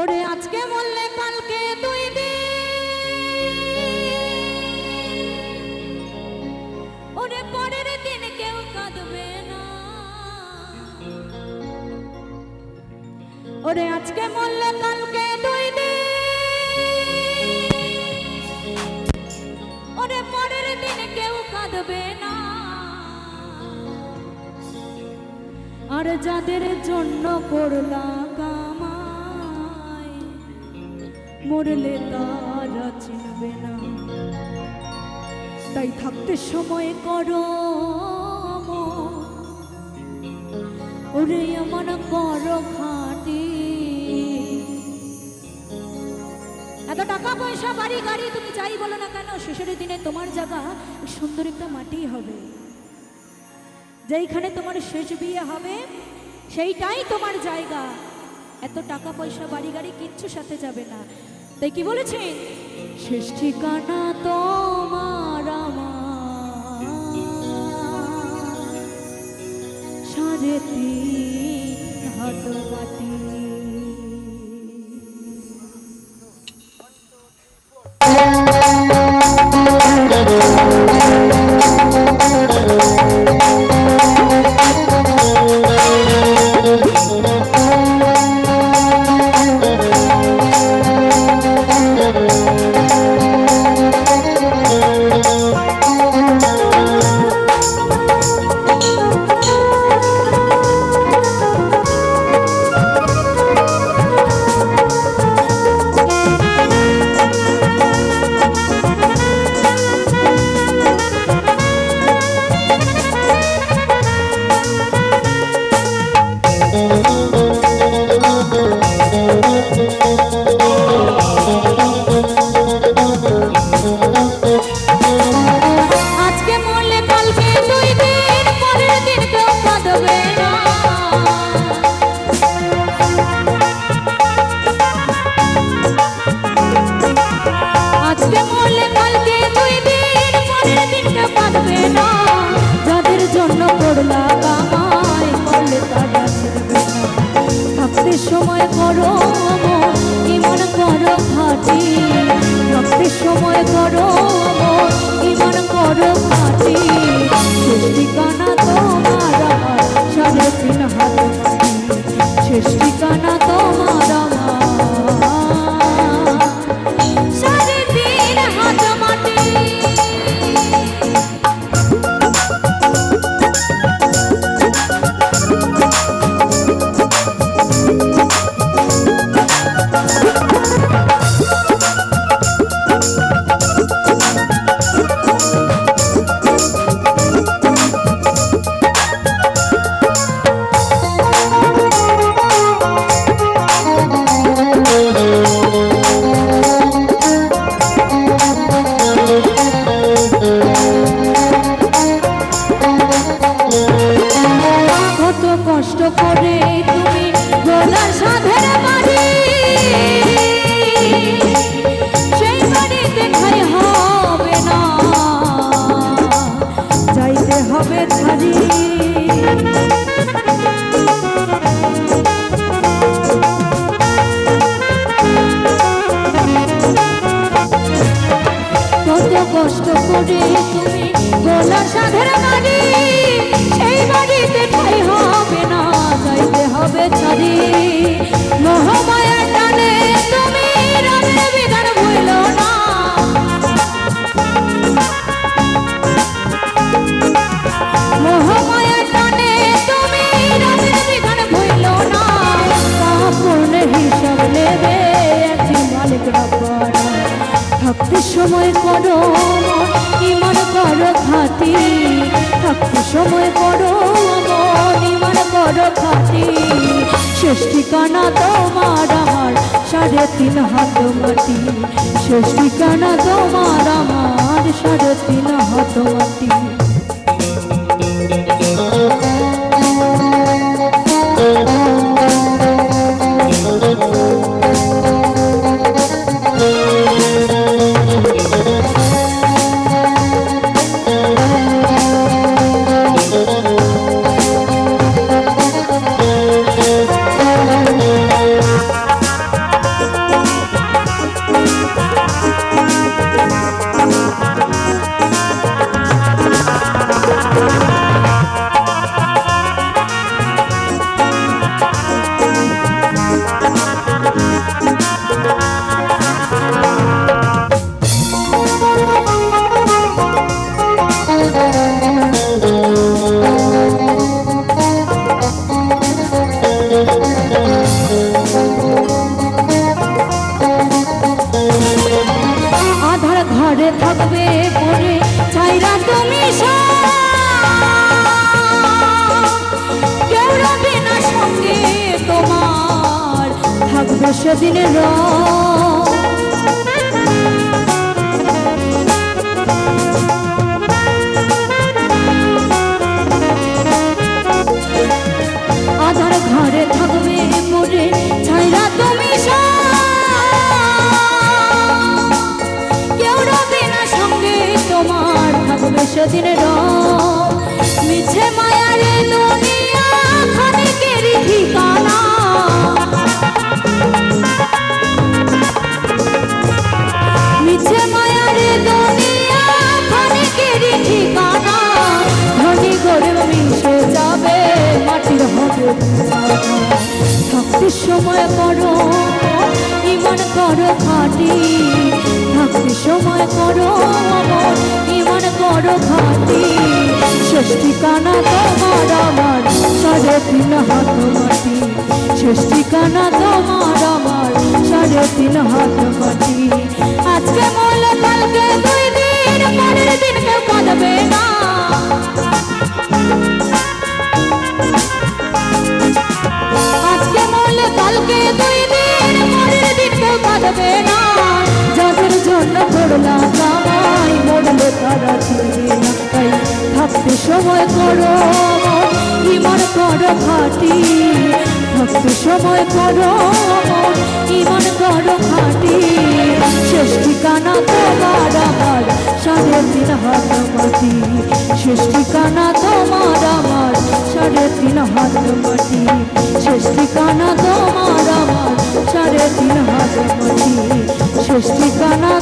ওরে আজকে বললে কালকে দুই দিন। ওরে পরের দিন কেউ কাঁদবে না। ওরে আজকে বললে কালকে দুই দিন। ওরে পরের দিন কেউ কাঁদবে না। আর যাদের জন্য করলা মরলে তারা চিনবে না। তাই থাকতে সময় করো। ওরে আমার করো খাটি। এত টাকা পয়সা, বাড়ি, গাড়ি তুমি যাই বলো না কেন, শেষের দিনে তোমার জায়গা সুন্দর একটা মাটি হবে। যেইখানে তোমার শেষ বিয়ে হবে, সেইটাই তোমার জায়গা। এত টাকা পয়সা, বাড়ি, গাড়ি কিচ্ছু সাথে যাবে না। তাই কি বলেছে? শেষ ঠিকানা তোমার আমার। সাড়ে তিন হবে ছাড়ি কত কষ্ট করে তুমি সময় করো ইমান করো খাতি থাকতে সময় করো মন ইমান করো খাতি শেষ ঠিকানা তোমার আমার, সাড়ে তিন হাত মাটি। শেষ ঠিকানা তোমার আমার, সাড়ে তিন হাত মাটি। ঝড়ে থাকবে পরে ছাইরা তুমি কেউ রাখবে না সঙ্গে তোমার থাকবে সেদিন রা। সেদিন রং। মিছে মায়ারে দুনিয়া খানিকেরই ঠিকানা। মিছে মায়ারে দুনিয়া খানিকেরই ঠিকানা। সময় করো, ইমান করো খাটি। সময় করো আমার, ইমান করো খাতি শেষ ঠিকানা তোমার আমার, সাড়ে তিন হাত মাটি। শেষ ঠিকানা তোমার আমার, সাড়ে তিন হাত মাটি। আজকে মলে কালকে দুই দিন, পরের দিন কাঁদবে না। খাটি থাকতে সময় করো ইমান করো খাটি। শেষ ঠিকানা তোমার আমার, সাড়ে তিন হাত মাটি। শেষ ঠিকানা তোমার আমার, সাড়ে তিন হাত মাটি। শেষ ঠিকানা তোমার আমার, সাড়ে তিন হাত মাটি। শেষ ঠিকানা